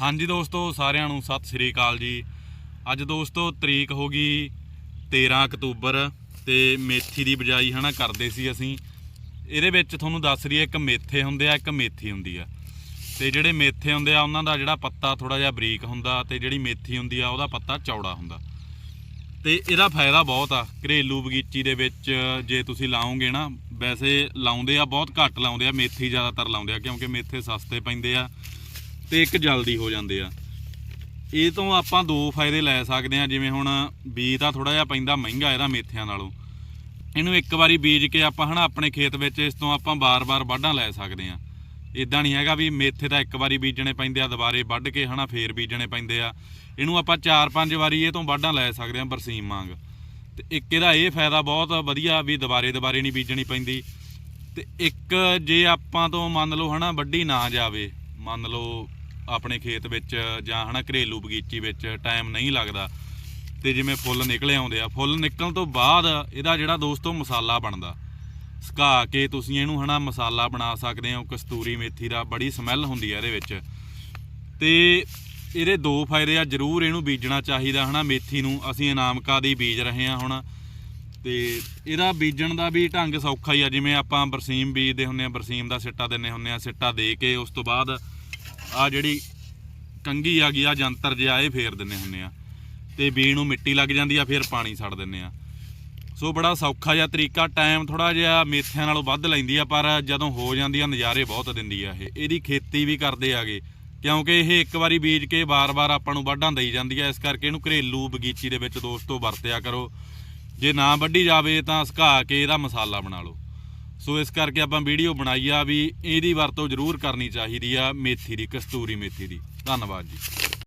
ਹਾਂਜੀ ਦੋਸਤੋ, ਸਾਰਿਆਂ ਨੂੰ ਸਤਿ ਸ੍ਰੀ ਅਕਾਲ ਜੀ। ਅੱਜ ਦੋਸਤੋ, ਤਰੀਕ ਹੋ ਗਈ 13 ਅਕਤੂਬਰ ਤੇ ਮੇਥੀ ਦੀ ਬਜਾਈ ਹਨਾ ਕਰਦੇ ਸੀ ਅਸੀਂ। ਇਹਦੇ ਵਿੱਚ ਤੁਹਾਨੂੰ ਦੱਸ ਰਹੀ ਇੱਕ ਮੇਥੇ ਹੁੰਦੇ ਆ, ਇੱਕ ਮੇਥੀ ਹੁੰਦੀ ਆ। ਤੇ ਜਿਹੜੇ ਮੇਥੇ ਹੁੰਦੇ ਆ, ਉਹਨਾਂ ਦਾ ਜਿਹੜਾ ਪੱਤਾ ਥੋੜਾ ਜਿਹਾ ਬਰੀਕ ਹੁੰਦਾ ਤੇ ਜਿਹੜੀ ਮੇਥੀ ਹੁੰਦੀ ਆ, ਉਹਦਾ ਪੱਤਾ ਚੌੜਾ ਹੁੰਦਾ। ਤੇ ਇਹਦਾ ਫਾਇਦਾ ਬਹੁਤ ਆ, ਘਰੇਲੂ ਬਗੀਚੀ ਦੇ ਵਿੱਚ ਜੇ ਤੁਸੀਂ ਲਾਓਗੇ ਨਾ, ਵੈਸੇ ਲਾਉਂਦੇ ਆ, ਬਹੁਤ ਘੱਟ ਲਾਉਂਦੇ ਆ, ਮੇਥੀ ਜ਼ਿਆਦਾਤਰ ਲਾਉਂਦੇ ਆ, ਕਿਉਂਕਿ ਮੇਥੇ ਸਸਤੇ ਪੈਂਦੇ ਆ। ਤੇ ਇੱਕ ਜਲਦੀ ਹੋ ਜਾਂਦੇ ਆ। ਇਹ ਤੋਂ ਆਪਾਂ ਦੋ ਫਾਇਦੇ ਲੈ ਸਕਦੇ ਆ, ਜਿਵੇਂ ਹੁਣ ਬੀਜ ਤਾਂ ਥੋੜਾ ਜਿਹਾ ਪੈਂਦਾ ਮਹਿੰਗਾ ਇਹਦਾ ਮੇਥਿਆਂ ਨਾਲੋਂ। ਇਹਨੂੰ ਇੱਕ ਵਾਰੀ ਬੀਜ ਕੇ ਆਪਾਂ ਹਨਾ ਆਪਣੇ ਖੇਤ ਵਿੱਚ ਇਸ ਤੋਂ ਆਪਾਂ ਬਾਰ-ਬਾਰ ਵਾਢਾਂ ਲੈ ਸਕਦੇ ਆ। ਇਦਾਂ ਨਹੀਂ ਹੈਗਾ ਵੀ ਮੇਥੇ ਤਾਂ ਇੱਕ ਵਾਰੀ ਬੀਜਣੇ ਪੈਂਦੇ ਆ, ਦੁਬਾਰੇ ਵੱਢ ਕੇ ਹਨਾ ਫੇਰ ਬੀਜਣੇ ਪੈਂਦੇ ਆ। ਇਹਨੂੰ ਆਪਾਂ 4-5 ਵਾਰੀ ਇਹ ਤੋਂ ਵਾਢਾਂ ਲੈ ਸਕਦੇ ਆ ਬਰਸੀਮ ਵਾਂਗ। ਤੇ ਇੱਕ ਇਹਦਾ ਇਹ ਫਾਇਦਾ ਬਹੁਤ ਵਧੀਆ ਵੀ ਦੁਬਾਰੇ ਦੁਬਾਰੇ ਨਹੀਂ ਬੀਜਣੀ ਪੈਂਦੀ। ਤੇ ਇੱਕ ਜੇ ਆਪਾਂ ਤੋਂ ਮੰਨ ਲਓ ਹਨਾ ਵੱਡੀ ਨਾ ਜਾਵੇ, ਮੰਨ ਲਓ ਆਪਣੇ ਖੇਤ ਵਿੱਚ ਜਾਂ ਹਨਾ ਘਰੇਲੂ ਬਗੀਚੀ ਵਿੱਚ ਟਾਈਮ ਨਹੀਂ ਲੱਗਦਾ। ਤੇ ਜਿਵੇਂ ਫੁੱਲ ਨਿਕਲੇ ਆਉਂਦੇ ਆ, ਫੁੱਲ ਨਿਕਲਣ ਤੋਂ ਬਾਅਦ ਇਹਦਾ ਜਿਹੜਾ ਦੋਸਤੋ ਮਸਾਲਾ ਬਣਦਾ। ਸੁਕਾ ਕੇ ਤੁਸੀਂ ਇਹਨੂੰ ਹਨਾ ਮਸਾਲਾ ਬਣਾ ਸਕਦੇ ਹੋ, ਕਸਤੂਰੀ ਮੇਥੀ ਦਾ ਬੜੀ ਸਮੈਲ ਹੁੰਦੀ ਆ ਇਹਦੇ ਵਿੱਚ। ਤੇ ਇਹਦੇ ਦੋ ਫਾਇਦੇ ਆ, ਜਰੂਰ ਇਹਨੂੰ ਬੀਜਣਾ ਚਾਹੀਦਾ ਹਨਾ ਮੇਥੀ ਨੂੰ। ਅਸੀਂ ਇਨਾਮਕਾ ਦੀ ਬੀਜ ਰਹੇ ਹਾਂ ਹੁਣ। ਤੇ ਇਹਦਾ ਬੀਜਣ ਦਾ ਵੀ ਢੰਗ ਸੌਖਾ ਹੀ ਆ। ਜਿਵੇਂ ਆਪਾਂ ਬਰਸੀਮ ਬੀਜਦੇ ਹੁੰਨੇ ਆ ਬਰਸੀਮ ਦਾ ਸਿੱਟਾ ਦਿੰਨੇ ਹੁੰਨੇ ਆ ਸਿੱਟਾ ਦੇ ਕੇ ਉਸ ਤੋਂ ਬਾਅਦ ਆ ਜਿਹੜੀ ਕੰਗੀ ਆ ਗਈ, ਆ ਜੰਤਰ ਜਿਹਾ ਇਹ ਫੇਰ ਦਿੰਨੇ ਹੁੰਨੇ ਆ। ਤੇ ਬੀਜ ਨੂੰ ਮਿੱਟੀ ਲੱਗ ਜਾਂਦੀ ਆ, ਫਿਰ ਪਾਣੀ ਛੱਡ ਦਿੰਨੇ ਆ। ਸੋ ਬੜਾ ਸੌਖਾ ਜਿਹਾ ਤਰੀਕਾ, ਟਾਈਮ ਥੋੜਾ ਜਿਹਾ ਮੇਥਿਆਂ ਨਾਲੋਂ ਵੱਧ ਲੈਂਦੀ ਆ, ਪਰ ਜਦੋਂ ਹੋ ਜਾਂਦੀ ਆ, ਨਜ਼ਾਰੇ ਬਹੁਤ ਦਿੰਦੀ ਆ ਇਹ। ਇਹਦੀ ਖੇਤੀ ਵੀ ਕਰਦੇ ਆਗੇ, ਕਿਉਂਕਿ ਇਹ ਇੱਕ ਵਾਰੀ ਬੀਜ ਕੇ ਬਾਰ-ਬਾਰ ਆਪਾਂ ਨੂੰ ਵਾਢਾਂ ਦੇਈ ਜਾਂਦੀ ਆ, ਇਸ ਕਰਕੇ ਇਹਨੂੰ ਘਰੇਲੂ ਬਗੀਚੀ ਦੇ ਵਿੱਚ ਦੋਸਤੋ ਵਰਤਿਆ ਕਰੋ। ਜੇ ਨਾ ਵੱਢੀ ਜਾਵੇ ਤਾਂ ਸੁਕਾ ਕੇ ਇਹਦਾ ਮਸਾਲਾ ਬਣਾ ਲਓ। ਸੋ ਇਸ ਕਰਕੇ ਆਪਾਂ ਵੀਡੀਓ ਬਣਾਈ ਆ ਵੀ ਇਹਦੀ ਵਰਤੋਂ ਜ਼ਰੂਰ ਕਰਨੀ ਚਾਹੀਦੀ ਆ ਮੇਥੀ ਦੀ, ਕਸਤੂਰੀ ਮੇਥੀ ਦੀ। ਧੰਨਵਾਦ ਜੀ।